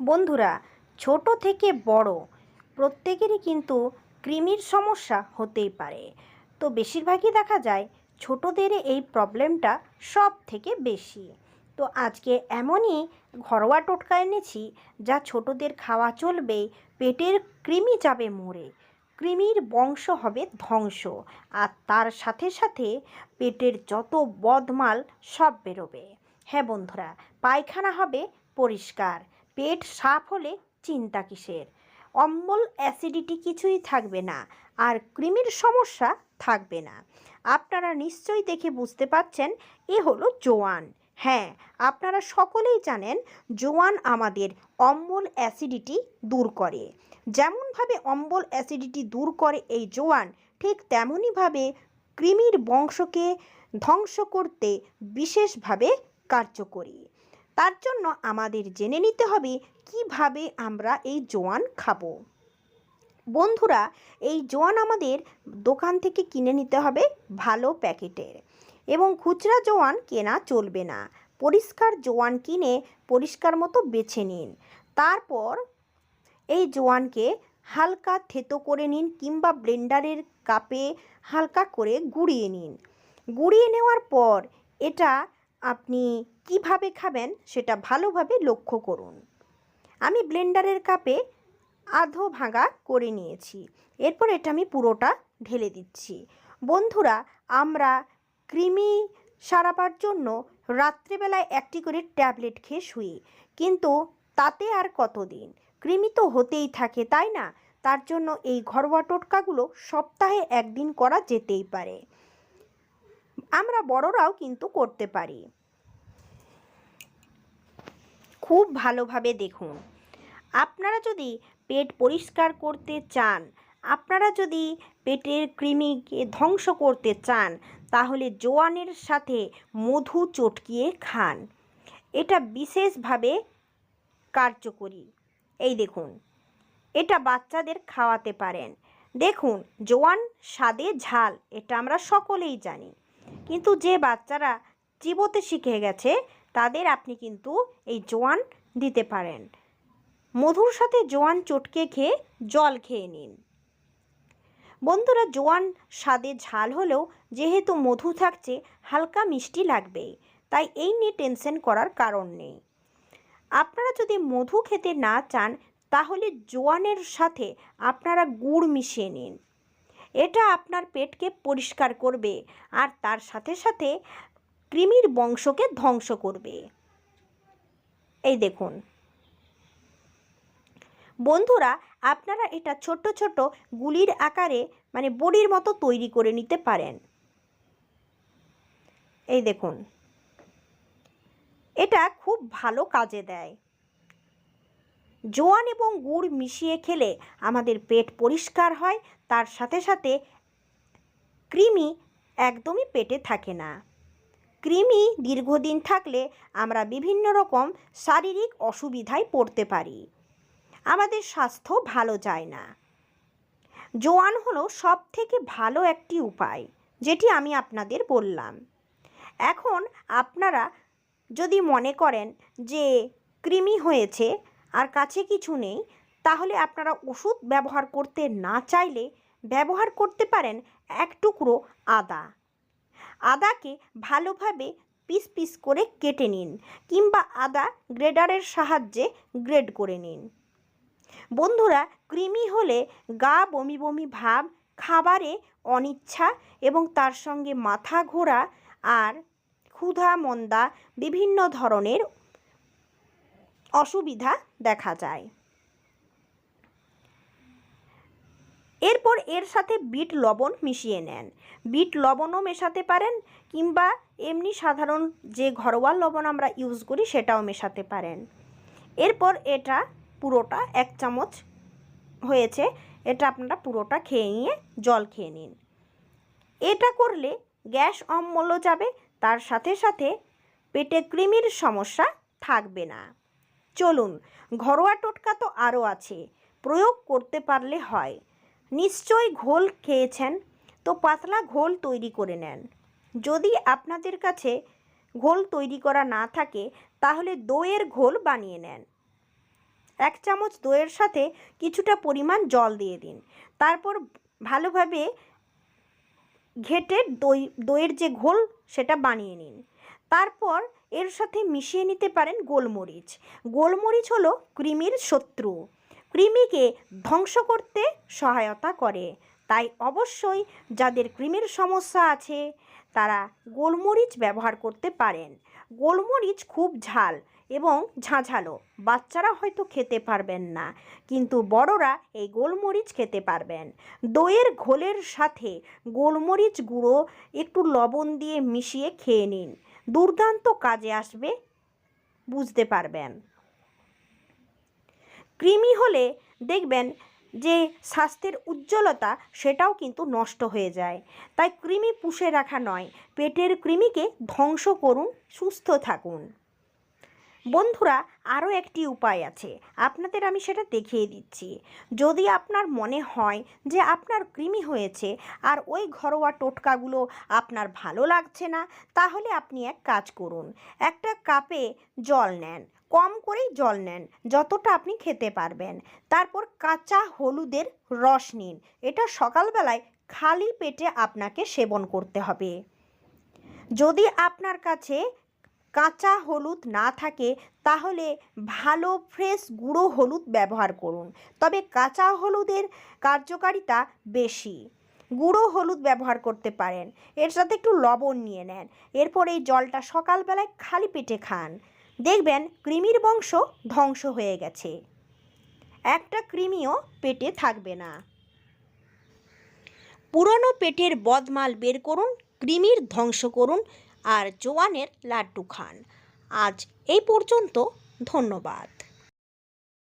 বন্ধুরা, ছোট থেকে বড় প্রত্যেকেরই কিন্তু কৃমির সমস্যা হতেই পারে। তো বেশিরভাগই দেখা যায় ছোটদের এই প্রবলেমটা সব থেকে বেশি। তো আজকে এমনই ঘরোয়া টোটকা এনেছি যা ছোটদের খাওয়া চলবে, পেটের কৃমি যাবে মরে। কৃমির বংশ হবে ধ্বংস আর তার সাথে সাথে পেটের যত বদমাল সব বেরোবে। হ্যাঁ বন্ধুরা, পায়খানা হবে পরিষ্কার। পেট সাফ হলে চিন্তা কিসের? অম্বল অ্যাসিডিটি কিছুই থাকবে না, আর কৃমির সমস্যা থাকবে না। আপনারা নিশ্চয়ই দেখে বুঝতে পাচ্ছেন এ হলো জোয়ান। হ্যাঁ আপনারা সকলেই জানেন, জোয়ান আমাদের অম্বল অ্যাসিডিটি দূর করে। যেমনভাবে অম্বল অ্যাসিডিটি দূর করে এই জোয়ান, ঠিক তেমনইভাবে কৃমির বংশকে ধ্বংস করতে বিশেষভাবে কার্যকরী। তার জন্য আমাদের জেনে নিতে হবে কীভাবে আমরা এই জোয়ান খাব। বন্ধুরা, এই জোয়ান আমাদের দোকান থেকে কিনে নিতে হবে ভালো প্যাকেটের এবং খুচরা জোয়ান কেনা চলবে না। পরিষ্কার জোয়ান কিনে পরিষ্কার মতো বেছে নিন। তারপর এই জোয়ানকে হালকা থেতো করে নিন কিংবা ব্লেন্ডারের কাপে হালকা করে গুঁড়িয়ে নিন। গুঁড়িয়ে নেওয়ার পর এটা আপনি কীভাবে খাবেন সেটা ভালোভাবে লক্ষ্য করুন। আমি ব্লেন্ডারের কাপে আধো ভাঙা করে নিয়েছি। এরপর এটা আমি পুরোটা ঢেলে দিচ্ছি। বন্ধুরা, আমরা কৃমি সারাবার জন্য রাত্রেবেলায় একটি করে ট্যাবলেট খেয়ে শুই। কিন্তু তাতে আর কতদিন? কৃমি তো হতেই থাকে, তাই না? তার জন্য এই ঘরোয়া টোটকাগুলো সপ্তাহে একদিন করা যেতেই পারে। আমরা বড়রাও কিন্তু করতে পারি। খুব ভালোভাবে দেখুন। আপনারা যদি পেট পরিষ্কার করতে চান, আপনারা যদি পেটের কৃমিকে ধ্বংস করতে চান, তাহলে জোয়ানের সাথে মধু চটকিয়ে খান। এটা বিশেষভাবে কার্যকরী। এই দেখুন, এটা বাচ্চাদের খাওয়াতে পারেন। দেখুন, জোয়ান স্বাদে ঝাল, এটা আমরা সকলেই জানি। কিন্তু যে বাচ্চারা চিবোতে শিখে গেছে, তাদের আপনি কিন্তু এই জোয়ান দিতে পারেন। মধুর সাথে জোয়ান চটকে খেয়ে জল খেয়ে নিন। বন্ধুরা, জোয়ান স্বাদে ঝাল হলেও যেহেতু মধু থাকছে, হালকা মিষ্টি লাগবে, তাই এই নিয়ে টেনশন করার কারণ নেই। আপনারা যদি মধু খেতে না চান, তাহলে জোয়ানের সাথে আপনারা গুড় মিশিয়ে নিন। এটা আপনার পেটকে পরিষ্কার করবে আর তার সাথে সাথে কৃমির বংশকে ধ্বংস করবে। এই দেখুন। বন্ধুরা, আপনারা এটা ছোট ছোট গুলির আকারে মানে বড়ির মতো তৈরি করে নিতে পারেন। এই দেখুন। এটা খুব ভালো কাজে দেয়। জোয়ান এবং গুড় মিশিয়ে খেলে আমাদের পেট পরিষ্কার হয়, তার সাথে সাথে কৃমি একদমই পেটে থাকে না। কৃমি দীর্ঘদিন থাকলে আমরা বিভিন্ন রকম শারীরিক অসুবিধায় পড়তে পারি। আমাদের স্বাস্থ্য ভালো যায় না। জোয়ান হলো সব থেকে ভালো একটি উপায়, যেটি আমি আপনাদের বললাম। এখন আপনারা যদি মনে করেন যে কৃমি হয়েছে আর কাছে কিছু নেই, তাহলে আপনারা ওষুধ ব্যবহার করতে না চাইলে ব্যবহার করতে পারেন এক টুকরো আদা। আদাকে ভালোভাবে পিস পিস করে কেটে নিন কিংবা আদা গ্রেডারের সাহায্যে গ্রেড করে নিন। বন্ধুরা কৃমি হলে গা বমি বমি ভাব, খাবারে অনিচ্ছা এবং তার সঙ্গে মাথা ঘোরা আর ক্ষুধা, মন্দা বিভিন্ন ধরনের অসুবিধা দেখা যায়। এরপর এর সাথে বিট লবণ মিশিয়ে নেন। বিট লবণও মেশাতে পারেন কিংবা এমনি সাধারণ যে ঘরোয়া লবণ আমরা ইউজ করি সেটাও মেশাতে পারেন। এরপর এটা পুরোটা এক চামচ হয়েছে, এটা আপনারা পুরোটা খেয়ে নিয়ে জল খেয়ে নিন। এটা করলে গ্যাস অম্বলও যাবে, তার সাথে সাথে পেটে কৃমির সমস্যা থাকবে না। চলুন, ঘরোয়া টোটকা তো আরও আছে, প্রয়োগ করতে পারলে হয়। নিশ্চয়ই ঘোল খেয়েছেন, তো পাতলা ঘোল তৈরি করে নেন। যদি আপনাদের কাছে ঘোল তৈরি করা না থাকে, তাহলে দইয়ের ঘোল বানিয়ে নেন। এক চামচ দইয়ের সাথে কিছুটা পরিমাণ জল দিয়ে দিন। তারপর ভালোভাবে ঘেটে দই, দইয়ের যে ঘোল, সেটা বানিয়ে নিন। তারপর এর সাথে মিশিয়ে নিতে পারেন গোলমরিচ। গোলমরিচ হলো কৃমির শত্রু। কৃমিকে ধ্বংস করতে সহায়তা করে। তাই অবশ্যই যাদের কৃমির সমস্যা আছে, তারা গোলমরিচ ব্যবহার করতে পারেন। গোলমরিচ খুব ঝাল এবং ঝাঁঝালো। বাচ্চারা হয়তো খেতে পারবেন না, কিন্তু বড়রা এই গোলমরিচ খেতে পারবেন। দইয়ের ঘোলের সাথে গোলমরিচ গুঁড়ো একটু লবণ দিয়ে মিশিয়ে খেয়ে নিন। দুর্দান্ত কাজে আসবে, বুঝতে পারবেন। কৃমি হলে দেখবেন যে স্বাস্থ্যের উজ্জ্বলতা সেটাও কিন্তু নষ্ট হয়ে যায়। তাই কৃমি পুষে রাখা নয়, পেটের কৃমিকে ধ্বংস করুন, সুস্থ থাকুন। বন্ধুরা আরও একটি উপায় আছে। আপনাদের আমি সেটা দেখিয়ে দিচ্ছি। যদি আপনার মনে হয় যে আপনার কৃমি হয়েছে আর ওই ঘরোয়া টোটকাগুলো আপনার ভালো লাগছে না, তাহলে আপনি এক কাজ করুন। একটা কাপে জল নেন, কম করেই জল নেন, যতটা আপনি খেতে পারবেন। তারপর কাঁচা হলুদের রস নিন। এটা সকালবেলায় খালি পেটে আপনাকে সেবন করতে হবে। যদি আপনার কাছে কাঁচা হলুদ না থাকে, তাহলে ভালো ফ্রেশ গুঁড়ো হলুদ ব্যবহার করুন। তবে কাঁচা হলুদের কার্যকারিতা বেশি। গুঁড়ো হলুদ ব্যবহার করতে পারেন। এর সাথে একটু লবণ নিয়ে নেন। এরপর এই জলটা সকালবেলায় খালি পেটে খান। দেখবেন কৃমির বংশ ধ্বংস হয়ে গেছে। একটা কৃমিও পেটে থাকবে না। পুরনো পেটের বদমাল বের করুন, কৃমির ধ্বংস করুন। আর জোয়ানের লাড্ডু খান। আজ এই পর্যন্ত ধন্যবাদ।